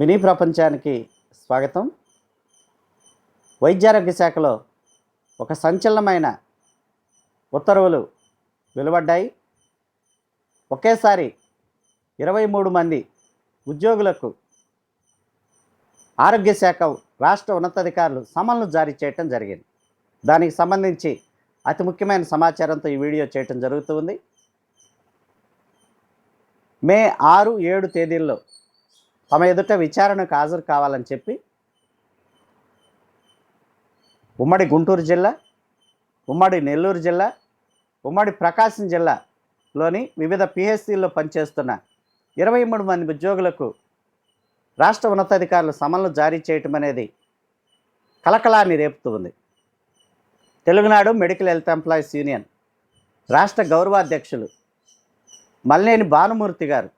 Mini ప్రపంచానికి స్వాగతం. వైద్యారోగ్య శాఖలో ఒక సంచలనమైన ఉత్తర్వులు వెలువడ్డాయి. ఒకేసారి ఇరవై మూడు మంది ఉద్యోగులకు ఆరోగ్య శాఖ రాష్ట్ర ఉన్నతాధికారులు సమన్లు జారీ చేయటం జరిగింది. దానికి సంబంధించి అతి ముఖ్యమైన సమాచారంతో ఈ వీడియో చేయటం జరుగుతుంది మే ఆరు ఏడు తేదీల్లో తమ ఎదుట విచారణకు హాజరు కావాలని చెప్పి ఉమ్మడి గుంటూరు జిల్లా ఉమ్మడి నెల్లూరు జిల్లా ఉమ్మడి ప్రకాశం జిల్లాలోని వివిధ పిహెచ్సిల్లో పనిచేస్తున్న ఇరవై మూడు మంది ఉద్యోగులకు రాష్ట్ర ఉన్నతాధికారులు సమన్లు జారీ చేయటం అనేది కలకలాన్ని రేపుతూ ఉంది. Telugunadu medical health employees union రాష్ట్ర గౌరవాధ్యక్షులు మల్లేని భానుమూర్తి గారు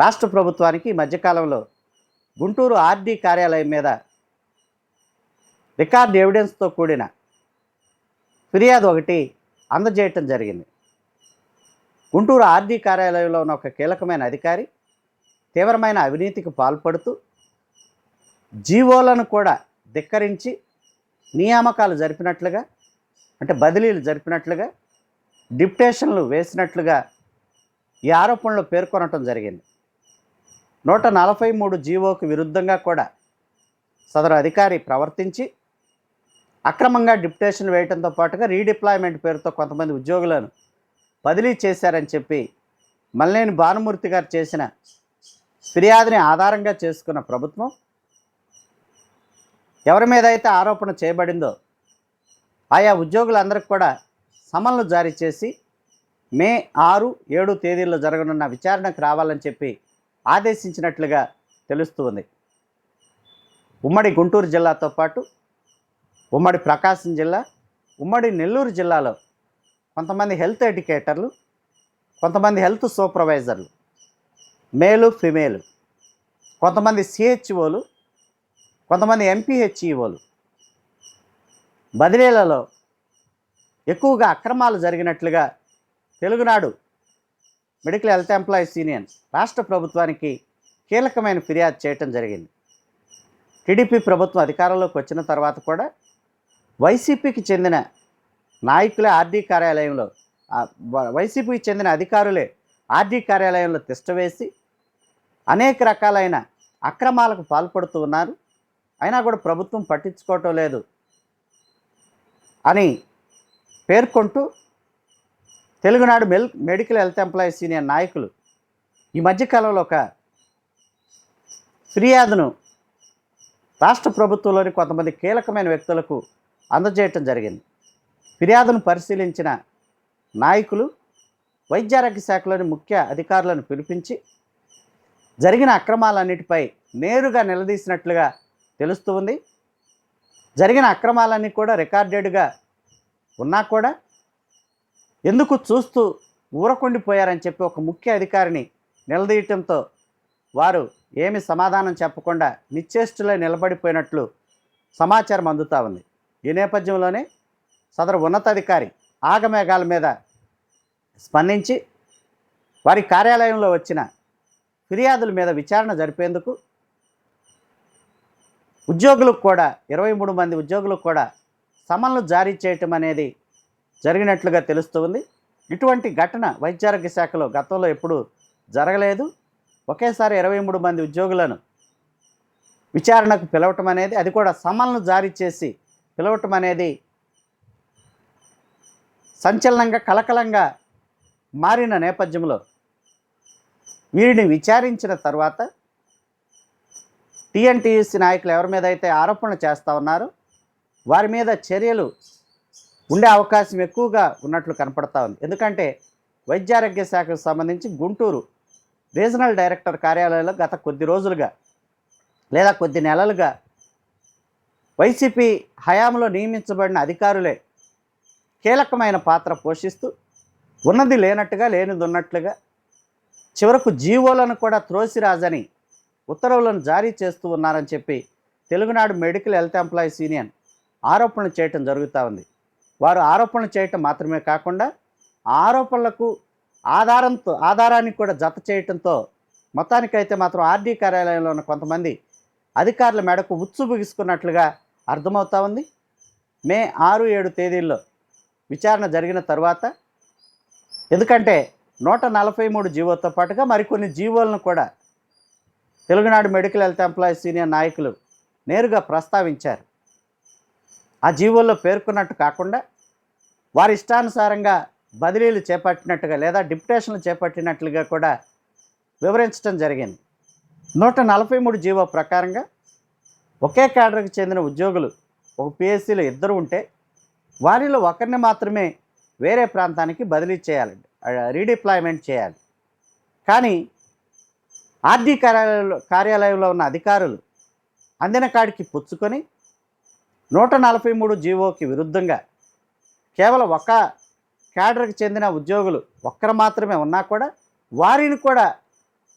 రాష్ట్ర ప్రభుత్వానికి మధ్యకాలంలో గుంటూరు ఆర్డీ కార్యాలయం మీద రికార్డ్ ఎవిడెన్స్తో కూడిన ఫిర్యాదు ఒకటి అందజేయటం జరిగింది. గుంటూరు ఆర్డీ కార్యాలయంలో ఉన్న ఒక కీలకమైన అధికారి తీవ్రమైన అవినీతికి పాల్పడుతూ జీవోలను కూడా ధిక్కరించి నియామకాలు జరిపినట్లుగా అంటే బదిలీలు జరిపినట్లుగా డిప్టేషన్లు వేసినట్లుగా ఈ ఆరోపణలు పేర్కొనటం జరిగింది. నూట నలభై మూడు జీవోకు విరుద్ధంగా కూడా సదరు అధికారి ప్రవర్తించి అక్రమంగా డిప్యుటేషన్ వేయడంతో పాటుగా రీడిప్లాయ్మెంట్ పేరుతో కొంతమంది ఉద్యోగులను బదిలీ చేశారని చెప్పి మల్లేని భానుమూర్తి గారు చేసిన ఫిర్యాదుని ఆధారంగా చేసుకున్న ప్రభుత్వం ఎవరి మీద అయితే ఆరోపణ చేయబడిందో ఆయా ఉద్యోగులందరికీ కూడా సమన్లు జారీ చేసి మే ఆరు ఏడు తేదీల్లో జరగనున్న విచారణకు రావాలని చెప్పి ఆదేశించినట్లుగా తెలుస్తుంది ఉమ్మడి గుంటూరు జిల్లాతో పాటు ఉమ్మడి ప్రకాశం జిల్లా ఉమ్మడి నెల్లూరు జిల్లాలో కొంతమంది హెల్త్ ఎడ్యుకేటర్లు కొంతమంది హెల్త్ సూపర్వైజర్లు మేలు ఫిమేలు కొంతమంది సిహెచ్ఓలు కొంతమంది ఎంపీహెచ్ఈఓలు బదిలీలలో ఎక్కువగా అక్రమాలు జరిగినట్లుగా Telugunadu medical health employees union రాష్ట్ర ప్రభుత్వానికి కీలకమైన ఫిర్యాదు చేయటం జరిగింది. టీడీపీ ప్రభుత్వం అధికారంలోకి వచ్చిన తర్వాత కూడా వైసీపీకి చెందిన నాయకులే ఆర్డీ కార్యాలయంలో వైసీపీకి చెందిన అధికారులే ఆర్డీ కార్యాలయంలో తిష్టవేసి అనేక రకాలైన అక్రమాలకు పాల్పడుతూ ఉన్నారు. అయినా కూడా ప్రభుత్వం పట్టించుకోవటం లేదు అని పేర్కొంటూ తెలుగునాడు మెల్ మెడికల్ హెల్త్ ఎంప్లాయీస్ యూనియన్ నాయకులు ఈ మధ్యకాలంలో ఒక ఫిర్యాదును రాష్ట్ర ప్రభుత్వంలోని కొంతమంది కీలకమైన వ్యక్తులకు అందజేయటం జరిగింది. ఫిర్యాదును పరిశీలించిన నాయకులు వైద్యారోగ్య శాఖలోని ముఖ్య అధికారులను పిలిపించి జరిగిన అక్రమాలన్నిటిపై నేరుగా నిలదీసినట్లుగా తెలుస్తూ ఉంది. జరిగిన అక్రమాలన్నీ కూడా రికార్డెడ్గా ఉన్నా కూడా ఎందుకు చూస్తూ ఊరకుండిపోయారని చెప్పి ఒక ముఖ్య అధికారిని నిలదీయటంతో వారు ఏమి సమాధానం చెప్పకుండా నిశ్చేష్టులో నిలబడిపోయినట్లు సమాచారం అందుతూ ఉంది. ఈ నేపథ్యంలోనే సదరు ఉన్నతాధికారి ఆగమేఘాల మీద స్పందించి వారి కార్యాలయంలో వచ్చిన ఫిర్యాదుల మీద విచారణ జరిపేందుకు ఉద్యోగులకు కూడా ఇరవై మూడు మంది ఉద్యోగులకు కూడా సమన్లు జారీ చేయటం అనేది జరిగినట్లుగా తెలుస్తుంది ఇటువంటి ఘటన వైద్యారోగ్య శాఖలో గతంలో ఎప్పుడు జరగలేదు. ఒకేసారి ఇరవై మూడు మంది ఉద్యోగులను విచారణకు పిలవటం అనేది అది కూడా సమన్లు జారీ చేసి పిలవటం అనేది సంచలనంగా కలకలంగా మారిన నేపథ్యంలో వీరిని విచారించిన తర్వాత టీఎన్టీయూసీ నాయకులు ఎవరి మీద అయితే ఆరోపణలు చేస్తూ ఉన్నారో వారి మీద చర్యలు ఉండే అవకాశం ఎక్కువగా ఉన్నట్లు కనపడతా ఉంది. ఎందుకంటే వైద్యారోగ్య శాఖకు సంబంధించి గుంటూరు రీజనల్ డైరెక్టర్ కార్యాలయంలో గత కొద్ది రోజులుగా లేదా కొద్ది నెలలుగా వైసీపీ హయాంలో నియమించబడిన అధికారులే కీలకమైన పాత్ర పోషిస్తూ ఉన్నది లేనట్టుగా లేనిది ఉన్నట్లుగా చివరకు జీవోలను కూడా త్రోసిరాజని ఉత్తర్వులను జారీ చేస్తూ ఉన్నారని చెప్పి Telugunadu medical health employees union ఆరోపణలు చేయటం జరుగుతూ ఉంది. వారు ఆరోపణలు చేయటం మాత్రమే కాకుండా ఆరోపణలకు ఆధారంతో ఆధారాన్ని కూడా జత చేయటంతో మొత్తానికైతే మాత్రం ఆర్డీ కార్యాలయంలో ఉన్న కొంతమంది అధికారుల మెడకు ఉచ్చు బిగుసుకున్నట్లుగా అర్థమవుతా ఉంది. మే ఆరు ఏడు తేదీల్లో విచారణ జరిగిన తర్వాత ఎందుకంటే నూట నలభై మూడు జీవోతో పాటుగా మరికొన్ని జీవోలను కూడా Telugunadu medical health employees senior నాయకులు నేరుగా ప్రస్తావించారు. ఆ జీవోల్లో పేర్కొన్నట్టు కాకుండా వారి ఇష్టానుసారంగా బదిలీలు చేపట్టినట్టుగా లేదా డిప్యుటేషన్లు చేపట్టినట్లుగా కూడా వివరించడం జరిగింది. నూట నలభై మూడు జీవో ప్రకారంగా ఒకే క్యాడర్కి చెందిన ఉద్యోగులు ఒక పిఎస్సీలో ఇద్దరు ఉంటే వారిలో ఒకరిని మాత్రమే వేరే ప్రాంతానికి బదిలీ చేయాలండి రీడిప్లాయ్మెంట్ చేయాలి. కానీ ఆర్డీ కార్యాలయంలో కార్యాలయంలో ఉన్న అధికారులు అందిన కాడికి పుచ్చుకొని నూట నలభై మూడు జీవోకి విరుద్ధంగా కేవలం ఒక క్యాడర్కి చెందిన ఉద్యోగులు ఒక్కరు మాత్రమే ఉన్నా కూడా వారిని కూడా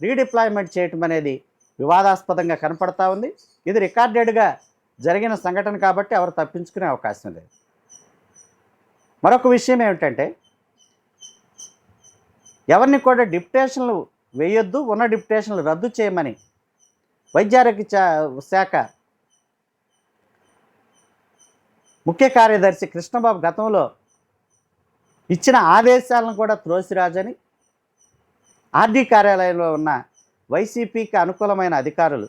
రీడిప్లాయ్మెంట్ చేయటం అనేది వివాదాస్పదంగా కనపడతా ఉంది. ఇది రికార్డెడ్గా జరిగిన సంఘటన కాబట్టి ఎవరు తప్పించుకునే అవకాశం లేదు. మరొక విషయం ఏమిటంటే ఎవరిని కూడా డిప్యుటేషన్లు వేయొద్దు ఉన్న డిప్యుటేషన్లు రద్దు చేయమని వైద్యారోగ్య చా- శాఖ ముఖ్య కార్యదర్శి కృష్ణబాబు గతంలో ఇచ్చిన ఆదేశాలను కూడా త్రోసిరాజని ఆర్డీ కార్యాలయంలో ఉన్న వైసీపీకి అనుకూలమైన అధికారులు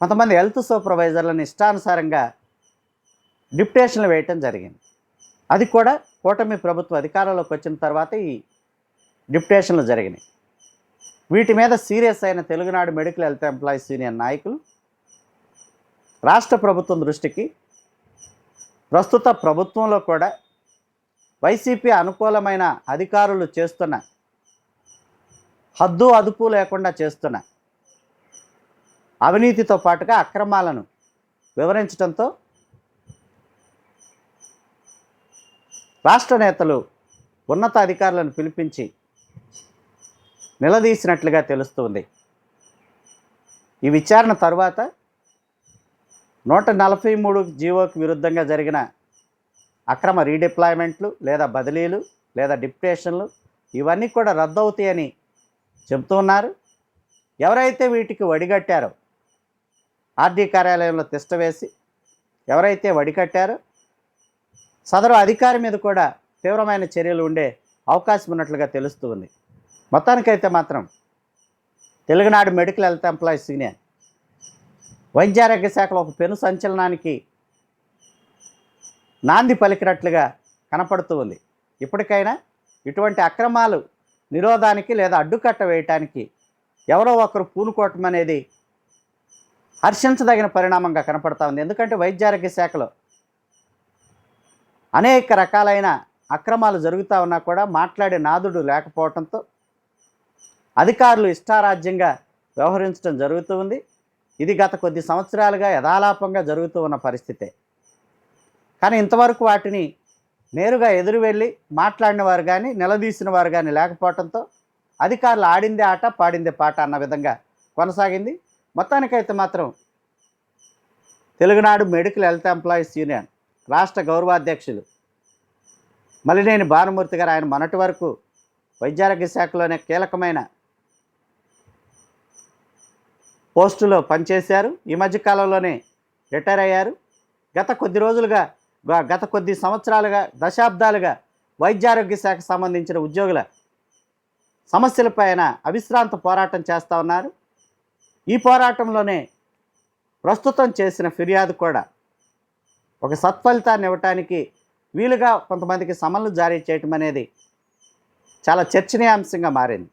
కొంతమంది హెల్త్ సూపర్వైజర్లను ఇష్టానుసారంగా డిప్యుటేషన్లు వేయటం జరిగింది. అది కూడా కూటమి ప్రభుత్వ అధికారంలోకి వచ్చిన తర్వాత ఈ డిప్యుటేషన్లు జరిగినాయి. వీటి మీద సీరియస్ అయిన Telugunadu medical health employees union నాయకులు రాష్ట్ర ప్రభుత్వం దృష్టికి ప్రస్తుత ప్రభుత్వంలో కూడా వైసీపీ అనుకూలమైన అధికారులు చేస్తున్న హద్దు అదుపు లేకుండా చేస్తున్న అవినీతితో పాటుగా అక్రమాలను వివరించడంతో రాష్ట్ర నేతలు ఉన్నత అధికారులను పిలిపించి నిలదీసినట్లుగా తెలుస్తుంది. ఈ విచారణ తర్వాత నూట నలభై మూడు జీవోకి విరుద్ధంగా జరిగిన అక్రమ రీడిప్లాయ్మెంట్లు లేదా బదిలీలు లేదా డిప్యుటేషన్లు ఇవన్నీ కూడా రద్దవుతాయని చెబుతూ ఉన్నారు. ఎవరైతే వీటికి వడిగట్టారో ఆర్డీ కార్యాలయంలో తిష్ట వేసి ఎవరైతే వడికట్టారో సదరు అధికారి మీద కూడా తీవ్రమైన చర్యలు ఉండే అవకాశం ఉన్నట్లుగా తెలుస్తుంది మొత్తానికైతే మాత్రం Telugunadu medical health employees union వైద్యారోగ్య శాఖలో ఒక పెను సంచలనానికి నాంది పలికినట్లుగా కనపడుతూ ఉంది. ఇప్పటికైనా ఇటువంటి అక్రమాలు నిరోధానికి లేదా అడ్డుకట్ట వేయటానికి ఎవరో ఒకరు పూనుకోవటం అనేది హర్షించదగిన పరిణామంగా కనపడతా ఉంది. ఎందుకంటే వైద్యారోగ్య శాఖలో అనేక రకాలైన అక్రమాలు జరుగుతూ ఉన్నా కూడా మాట్లాడే నాదుడు లేకపోవడంతో అధికారులు ఇష్టారాజ్యంగా వ్యవహరించడం జరుగుతూ ఉంది. ఇది గత కొద్ది సంవత్సరాలుగా యథాలాపంగా జరుగుతూ ఉన్న పరిస్థితే. కానీ ఇంతవరకు వాటిని నేరుగా ఎదురు వెళ్ళి మాట్లాడిన వారు కానీ నిలదీసిన వారు కానీ లేకపోవడంతో అధికారులు ఆడిందే ఆట పాడిందే పాట అన్న విధంగా కొనసాగింది. మొత్తానికైతే మాత్రం Telugunadu medical health employees union రాష్ట్ర గౌరవాధ్యక్షులు మలినేని భానుమూర్తి గారు ఆయన మొన్నటి వరకు వైద్యారోగ్య శాఖలోనే కీలకమైన పోస్టులో పనిచేశారు. ఈ మధ్యకాలంలోనే రిటైర్ అయ్యారు. గత కొద్ది రోజులుగా గత కొద్ది సంవత్సరాలుగా దశాబ్దాలుగా వైద్యారోగ్య శాఖకు సంబంధించిన ఉద్యోగుల సమస్యలపైన అవిశ్రాంత పోరాటం చేస్తూ ఉన్నారు. ఈ పోరాటంలోనే ప్రస్తుతం చేసిన ఫిర్యాదు కూడా ఒక సత్ఫలితాన్ని ఇవ్వటానికి వీలుగా కొంతమందికి సమన్లు జారీ చేయటం అనేది చాలా చర్చనీయాంశంగా మారింది.